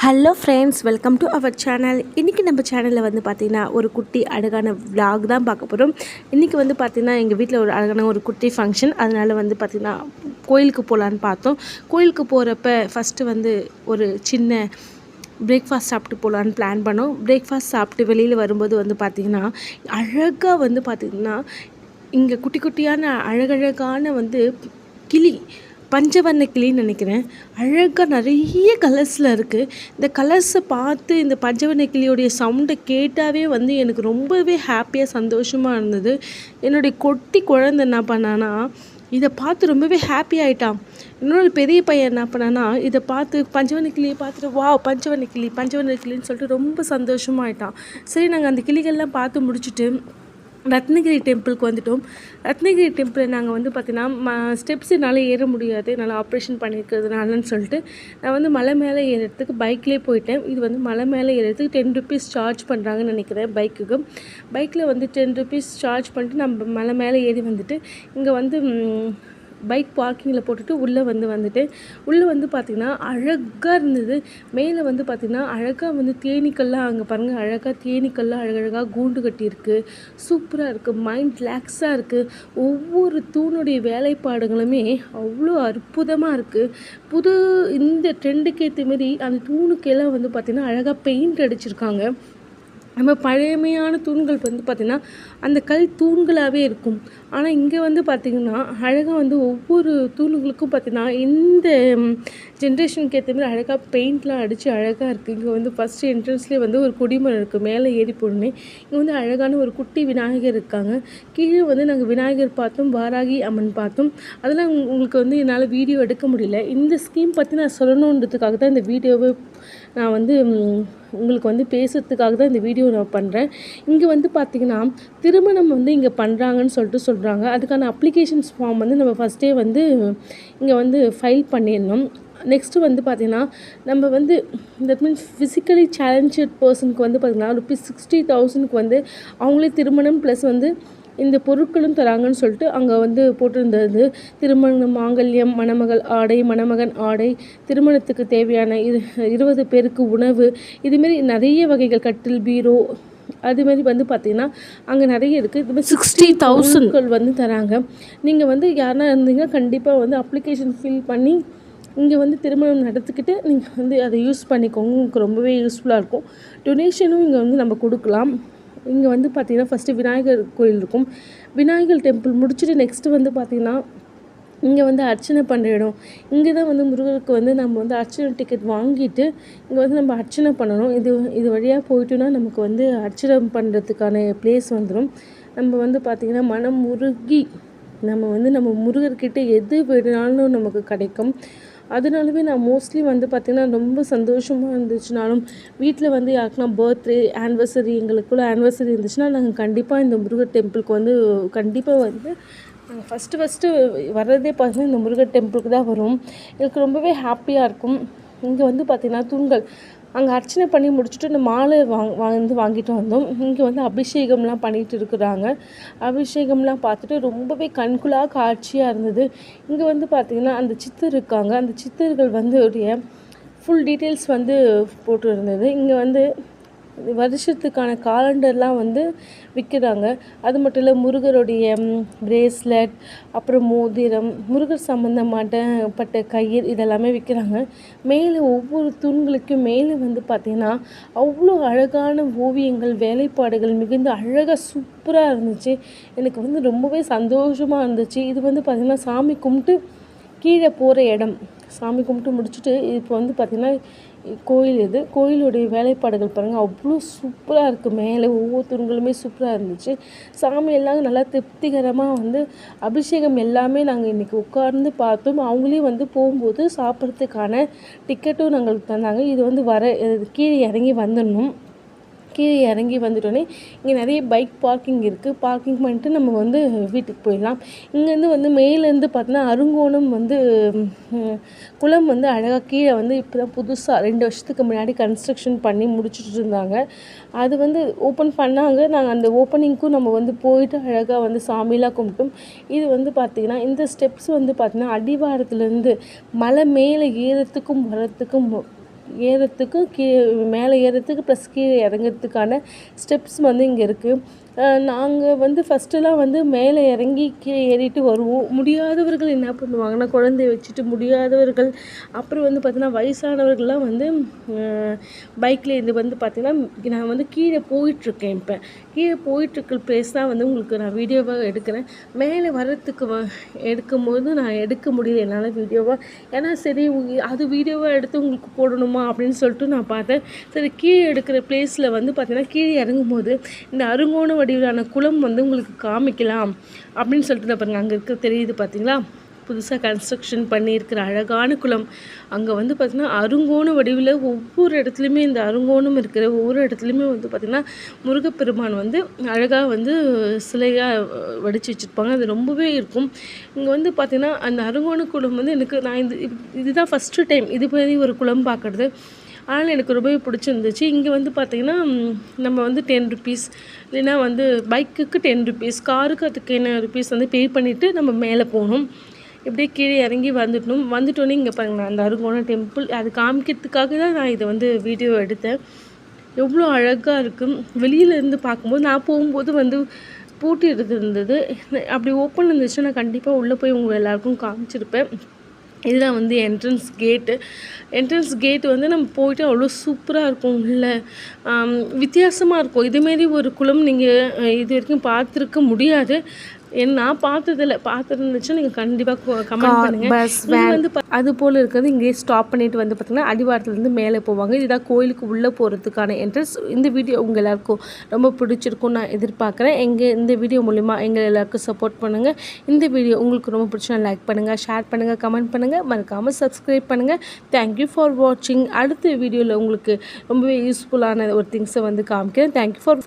Hello friends welcome to our channel இன்றைக்கி நம்ம சேனலில் வந்து பார்த்திங்கன்னா ஒரு குட்டி அழகான vlog தான் பார்க்க போகிறோம் இன்றைக்கி வந்து பார்த்திங்கன்னா எங்கள் வீட்டில் ஒரு அழகான ஒரு குட்டி ஃபங்க்ஷன் அதனால் வந்து பார்த்திங்கன்னா கோயிலுக்கு போகலான்னு பார்த்தோம். கோயிலுக்கு போகிறப்ப ஃபஸ்ட்டு வந்து ஒரு சின்ன பிரேக்ஃபாஸ்ட் சாப்பிட்டு போகலான்னு பிளான் பண்ணோம். பிரேக்ஃபாஸ்ட் சாப்பிட்டு வெளியில் வரும்போது வந்து பார்த்திங்கன்னா அழகாக வந்து பார்த்திங்கன்னா இங்கே குட்டி குட்டியான அழகழகான வந்து கிளி பஞ்சவர்ண கிளின்னு நினைக்கிறேன். அழகாக நிறைய கலர்ஸில் இருக்குது இந்த கலர்ஸை பார்த்து இந்த பஞ்சவர்ண கிளியோடைய சவுண்டை கேட்டாவே வந்து எனக்கு ரொம்பவே ஹாப்பியாக சந்தோஷமாக இருந்தது. என்னுடைய கொட்டி குழந்தை என்ன பண்ணானா இதை பார்த்து ரொம்பவே ஹாப்பி ஆகிட்டான் இன்னொரு பெரிய பையன் என்ன பண்ணானா இதை பார்த்து பஞ்சவர்ண கிளியை பார்த்துட்டு வா பஞ்சவர்ண கிளி பஞ்சவர்ண கிளின்னு சொல்லிட்டு ரொம்ப சந்தோஷமாயிட்டான் சரி நாங்கள் அந்த கிளிகள்லாம் பார்த்து முடிச்சுட்டு ரத்னகிரி டெம்பிளுக்கு வந்துட்டோம். ரத்னகிரி டெம்பிள் நாங்கள் வந்து பார்த்தீங்கன்னா ம ஸ்டெப்ஸ் என்னால் ஏற முடியாது. என்னால் ஆப்ரேஷன் பண்ணியிருக்கிறதுனாலன்னு சொல்லிட்டு நான் வந்து மலை மேலே ஏறுறதுக்கு பைக்லேயே போயிட்டேன். இது வந்து மலை மேலே ஏறுறதுக்கு டென் ருபீஸ் சார்ஜ் பண்ணுறாங்கன்னு நினைக்கிறேன் பைக்குக்கு பைக்கில் வந்து டென் ருபீஸ் சார்ஜ் பண்ணிட்டு நம்ம மலை மேலே ஏறி வந்துட்டு இங்கே வந்து பைக் பார்க்கிங்கில் போட்டுட்டு உள்ளே வந்து வந்துட்டு உள்ளே வந்து பார்த்திங்கன்னா அழகாக இருந்தது. மேலே வந்து பார்த்திங்கன்னா அழகாக வந்து தேனீக்கள்லாம் அங்கே பாருங்கள் அழகாக தேனீக்கள்லாம் அழகழகாக கூண்டு கட்டியிருக்கு. சூப்பராக இருக்குது மைண்ட் ரிலாக்ஸாக இருக்குது ஒவ்வொரு தூணுடைய வேலைப்பாடுகளுமே அவ்வளோ அற்புதமாக இருக்குது புது இந்த ட்ரெண்டுக்கு ஏற்ற மாரி அந்த தூணுக்கெல்லாம் வந்து பார்த்திங்கன்னா அழகாக பெயிண்ட் அடிச்சிருக்காங்க. நம்ம பழமையான தூண்கள் வந்து பார்த்திங்கன்னா அந்த கல் தூண்களாகவே இருக்கும். ஆனால் இங்கே வந்து பார்த்திங்கன்னா அழகாக வந்து ஒவ்வொரு தூண்களுக்கும் பார்த்திங்கன்னா இந்த ஜென்ரேஷனுக்கு ஏற்ற மாதிரி அழகாக பெயிண்ட்லாம் அடித்து அழகாக இருக்குது இங்கே வந்து ஃபஸ்ட்டு என்ட்ரன்ஸ்லேயே வந்து ஒரு கொடிமரம் இருக்குது மேலே ஏறி போடணும் இங்கே வந்து அழகான ஒரு குட்டி விநாயகர் இருக்காங்க. கீழே வந்து நாங்கள் விநாயகர் பார்த்தோம் வாராகி அம்மன் பார்த்தோம். அதெல்லாம் உங்களுக்கு வந்து என்னால் வீடியோ எடுக்க முடியல. இந்த ஸ்கீம் பற்றி நான் சொல்லணுன்றதுக்காக தான் இந்த வீடியோவை நான் வந்து உங்களுக்கு வந்து பேசுகிறதுக்காக தான் இந்த வீடியோ நான் பண்ணுறேன் இங்கே வந்து பார்த்திங்கன்னா திருமணம் வந்து இங்கே பண்ணுறாங்கன்னு சொல்லிட்டு சொல்கிறாங்க அதுக்கான அப்ளிகேஷன்ஸ் ஃபார்ம் வந்து நம்ம ஃபஸ்ட்டே வந்து இங்கே வந்து ஃபைல் பண்ணிடணும். நெக்ஸ்ட்டு வந்து பார்த்திங்கன்னா நம்ம வந்து தட் மீன்ஸ் ஃபிசிக்கலி சேலஞ்சட் பர்சனுக்கு வந்து பார்த்திங்கன்னா ருபீஸ் சிக்ஸ்டி தௌசண்ட்க்கு வந்து அவங்களே திருமணம் ப்ளஸ் வந்து இந்த பொருட்களும் தராங்கன்னு சொல்லிட்டு அங்கே வந்து போட்டிருந்தது. திருமண மாங்கல்யம் மணமகள் ஆடை மணமகன் ஆடை திருமணத்துக்கு தேவையான இரு இருபது பேருக்கு உணவு இதுமாரி நிறைய வகைகள் கட்டில் பீரோ அதுமாரி வந்து பார்த்தீங்கன்னா அங்கே நிறைய இருக்குது இது மாதிரி சிக்ஸ்டி தௌசண்ட்கள் வந்து தராங்க. நீங்கள் வந்து யாருனா இருந்தீங்க கண்டிப்பாக வந்து அப்ளிகேஷன் ஃபில் பண்ணி இங்கே வந்து திருமணம் நடத்திக்கிட்டு நீங்கள் வந்து அதை யூஸ் பண்ணிக்கோங்க. உங்களுக்கு ரொம்பவே யூஸ்ஃபுல்லாக இருக்கும். டொனேஷனும் இங்கே வந்து நம்ம கொடுக்கலாம். இங்கே வந்து பார்த்திங்கன்னா ஃபஸ்ட்டு விநாயகர் கோயில் இருக்கும். விநாயகர் டெம்பிள் முடிச்சுட்டு நெக்ஸ்ட்டு வந்து பார்த்திங்கன்னா இங்கே வந்து அர்ச்சனை பண்ணுற இடம். இங்கே தான் வந்து முருகருக்கு வந்து நம்ம வந்து அர்ச்சனை டிக்கெட் வாங்கிட்டு இங்கே வந்து நம்ம அர்ச்சனை பண்ணணும். இது இது வழியாக போயிட்டோன்னா நமக்கு வந்து அர்ச்சனை பண்ணுறதுக்கான ப்ளேஸ் வந்துடும் நம்ம வந்து பார்த்திங்கன்னா மனம் முருகி நம்ம வந்து நம்ம முருகர்கிட்ட எது வேணாலும் நமக்கு கிடைக்கும். அதனாலவே நான் மோஸ்ட்லி வந்து பார்த்திங்கன்னா ரொம்ப சந்தோஷமாக இருந்துச்சுனாலும் வீட்டில் வந்து யாருக்குனா பர்த்டே ஆனிவர்சரி எங்களுக்குள்ள ஆனிவர்சரி இருந்துச்சுன்னா நாங்கள் கண்டிப்பாக இந்த முருகர் டெம்பிளுக்கு வந்து கண்டிப்பாக வந்து நாங்கள் ஃபஸ்ட்டு ஃபஸ்ட்டு வர்றதே பார்த்திங்கன்னா இந்த முருகர் டெம்பிளுக்கு தான் வரும். எனக்கு ரொம்பவே ஹாப்பியாக இருக்கும். இங்கே வந்து பார்த்திங்கன்னா தூண்கள் அங்கே அர்ச்சனை பண்ணி முடிச்சுட்டு இந்த மாலை வாங் வந்து வாங்கிட்டு வந்தோம். இங்கே வந்து அபிஷேகம்லாம் பண்ணிட்டு இருக்கிறாங்க. அபிஷேகம்லாம் பார்த்துட்டு ரொம்பவே கண்குலா காட்சியாக இருந்தது. இங்கே வந்து பார்த்திங்கன்னா அந்த சித்தர் இருக்காங்க. அந்த சித்தர்கள் வந்து உடைய ஃபுல் டீட்டெயில்ஸ் வந்து போட்டு இருந்தது. இங்கே வந்து வருஷத்துக்கான காலண்டர்லாம் வந்து விற்கிறாங்க அது மட்டும் இல்லை முருகருடைய பிரேஸ்லெட் அப்புறம் மோதிரம் முருகர் சம்மந்தமாட்டப்பட்ட கயிறு இதெல்லாமே விற்கிறாங்க மேலே ஒவ்வொரு தூண்களுக்கும் மேலே வந்து பார்த்திங்கன்னா அவ்வளோ அழகான ஓவியங்கள் வேலைப்பாடுகள் மிகுந்த அழகாக சூப்பராக இருந்துச்சு. எனக்கு வந்து ரொம்பவே சந்தோஷமாக இருந்துச்சு. இது வந்து பார்த்திங்கன்னா சாமி கும்பிட்டு கீழே போகிற இடம். சாமி கும்பிட்டு முடிச்சுட்டு இப்போ வந்து பார்த்திங்கன்னா கோயில் இது கோயிலுடைய வேலைப்பாடுகள் பாருங்கள் அவ்வளோ சூப்பராக இருக்குது மேலே ஒவ்வொரு தூண்களுமே சூப்பராக இருந்துச்சு. சாமி எல்லாம் நல்லா திருப்திகரமாக வந்து அபிஷேகம் எல்லாமே நாங்கள் இன்றைக்கி உட்கார்ந்து பார்த்தோம். அவங்களே வந்து போகும்போது சாப்பிட்றதுக்கான டிக்கெட்டும் நாங்களுக்கு தந்தாங்க. இது வந்து வர இது கீழே இறங்கி வந்துடணும். கீழே இறங்கி வந்துட்டோன்னே இங்கே நிறைய பைக் பார்க்கிங் இருக்குது பார்க்கிங் பண்ணிட்டு நம்ம வந்து வீட்டுக்கு போயிடலாம். இங்கேருந்து வந்து மேலேருந்து பார்த்தோன்னா அருங்கோணம் வந்து குளம் வந்து அழகாக கீழே வந்து இப்போ தான் புதுசாக ரெண்டு வருஷத்துக்கு முன்னாடி கன்ஸ்ட்ரக்ஷன் பண்ணி முடிச்சுட்டு இருந்தாங்க. அது வந்து ஓப்பன் பண்ணாங்க. நாங்கள் அந்த ஓப்பனிங்க்கும் நம்ம வந்து போயிட்டு அழகாக வந்து சாமிலாம் கும்பிட்டோம். இது வந்து பார்த்திங்கன்னா இந்த ஸ்டெப்ஸ் வந்து பார்த்திங்கன்னா அடிவாரத்துலேருந்து மலை மேலே ஏறத்துக்கும் வரத்துக்கும் ஏறத்துக்கும் கீழே மேலே ஏறத்துக்கு ப்ளஸ் கீழே இறங்குறதுக்கான ஸ்டெப்ஸ் வந்து இங்கே இருக்குது நாங்கள் வந்து ஃபஸ்ட்டெல்லாம் வந்து மேலே இறங்கி கீழே ஏறிட்டு வருவோம். முடியாதவர்கள் என்ன பண்ணுவாங்கன்னா குழந்தைய வச்சுட்டு முடியாதவர்கள் அப்புறம் வந்து பார்த்திங்கன்னா வயசானவர்கள்லாம் வந்து பைக்கில் இது வந்து பார்த்திங்கன்னா நான் வந்து கீழே போயிட்டுருக்கேன் இப்போ. கீழே போயிட்டுருக்க பிளேஸ் தான் வந்து உங்களுக்கு நான் வீடியோவாக எடுக்கிறேன். மேலே வர்றதுக்கு வ எடுக்கும்போது நான் எடுக்க முடியல என்னால் வீடியோவாக ஏன்னா சரி அது வீடியோவாக எடுத்து உங்களுக்கு போடணுமா அப்படின்னு சொல்லிட்டு நான் பார்த்தேன். சரி கீழே எடுக்கிற பிளேஸில் வந்து பார்த்திங்கன்னா கீழே இறங்கும்போது இந்த அருங்கோண வடிவிலான குளம் வந்து உங்களுக்கு காமிக்கலாம் அப்படின்னு சொல்லிட்டு நான் பாருங்க. அங்கே இருக்க தெரியுது பார்த்தீங்களா புதுசாக கன்ஸ்ட்ரக்ஷன் பண்ணியிருக்கிற அழகான குளம். அங்கே வந்து பார்த்திங்கன்னா அருங்கோண வடிவில் ஒவ்வொரு இடத்துலையுமே இந்த அருங்கோணம் இருக்கிற ஒவ்வொரு இடத்துலையுமே வந்து பார்த்திங்கன்னா முருகப்பெருமான் வந்து அழகாக வந்து சிலையாக வடித்து வச்சுருப்பாங்க. அது ரொம்பவே இருக்கும். இங்கே வந்து பார்த்திங்கன்னா அந்த அருங்கோண குளம் வந்து எனக்கு நான் இது இதுதான் ஃபஸ்ட்டு டைம் இது மாதிரி ஒரு குளம் பார்க்குறது அதனால் எனக்கு ரொம்பவே பிடிச்சிருந்துச்சு. இங்கே வந்து பார்த்திங்கன்னா நம்ம வந்து டென் ருபீஸ் இல்லைன்னா வந்து பைக்குக்கு டென் ருபீஸ் காருக்கு அதுக்கு என்ன ருபீஸ் வந்து பே பண்ணிவிட்டு நம்ம மேலே போகணும். இப்படியே கீழே இறங்கி வந்துட்டோம் வந்துட்டோன்னே இங்கே பாருங்கள் அந்த அருங்கோணம் டெம்பிள் அது காமிக்கிறதுக்காக தான் நான் இதை வந்து வீடியோ எடுத்தேன். எவ்வளோ அழகாக இருக்கும் வெளியில இருந்து பார்க்கும்போது நான் போகும்போது வந்து பூட்டி இருந்தது அப்படி ஓப்பன் இருந்துச்சுன்னா நான் கண்டிப்பாக உள்ளே போய் உங்கள் எல்லாருக்கும் காமிச்சிருப்பேன். இதுதான் வந்து என்ட்ரன்ஸ் கேட்டு என்ட்ரன்ஸ் கேட் வந்து நம்ம போயிட்டு அவ்வளோ சூப்பராக இருக்கும் உள்ள வித்தியாசமாக இருக்கும். இதுமாரி ஒரு குளம் நீங்கள் இது வரைக்கும் பார்த்துருக்க முடியாது. நான் பார்த்ததில்ல. பார்த்துருந்துச்சுன்னா நீங்கள் கண்டிப்பாக கமெண்ட் பண்ணுங்கள் பஸ் வந்து அது போல் இருக்கிறது இங்கேயே ஸ்டாப் பண்ணிட்டு வந்து பார்த்தீங்கன்னா அடிவாரத்துலேருந்து மேலே போவாங்க. இதுதான் கோயிலுக்கு உள்ளே போகிறதுக்கான என்ட்ரன்ஸ் இந்த வீடியோ உங்கள் எல்லாருக்கும் ரொம்ப பிடிச்சிருக்கும் நான் எதிர்பார்க்குறேன். எங்கள் இந்த வீடியோ மூலிமா எங்கள் எல்லாருக்கும் சப்போர்ட் பண்ணுங்கள் இந்த வீடியோ உங்களுக்கு ரொம்ப பிடிச்சா லைக் பண்ணுங்கள் ஷேர் பண்ணுங்கள் கமெண்ட் பண்ணுங்கள் மறக்காமல் சப்ஸ்கிரைப் பண்ணுங்கள் தேங்க்யூ ஃபார் வாட்சிங் அடுத்த வீடியோவில் உங்களுக்கு ரொம்பவே யூஸ்ஃபுல்லான ஒரு திங்ஸை வந்து காமிக்கிறேன். Thank you for